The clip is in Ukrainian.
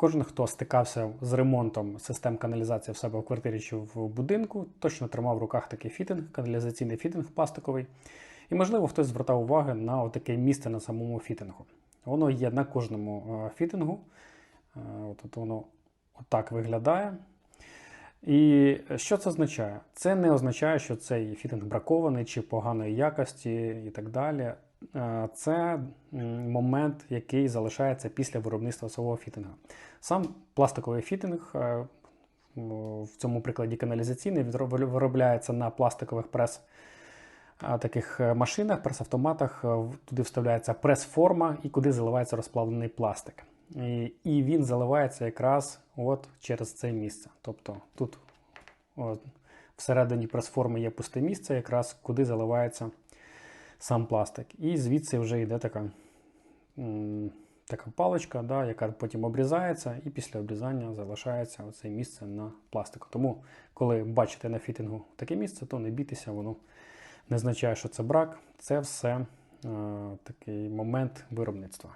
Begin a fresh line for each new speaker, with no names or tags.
Кожен, хто стикався з ремонтом систем каналізації в себе в квартирі чи в будинку, точно тримав в руках такий фітинг, каналізаційний фітинг пластиковий. І, можливо, хтось звертав увагу на таке місце на самому фітингу. Воно є на кожному е, фітингу. Е, От, от воно отак виглядає. І що це означає? Це не означає, що цей фітинг бракований чи поганої якості і так далі. Е, Це момент, який залишається після виробництва самого фітинга. Сам пластиковий фітинг е, в цьому прикладі каналізаційний виробляється на пластикових прес таких е, машинах, прес-автоматах. Туди вставляється прес-форма і куди заливається розплавлений пластик. І, і він заливається якраз от через це місце. Тобто тут от, всередині прес-форми є пусте місце, якраз куди заливається сам пластик. І звідси вже йде така, така паличка, да, яка потім обрізається, і після обрізання залишається оце місце на пластику. Тому, коли бачите на фітингу таке місце, то не бійтеся, воно не означає, що це брак. Це все е, такий момент виробництва.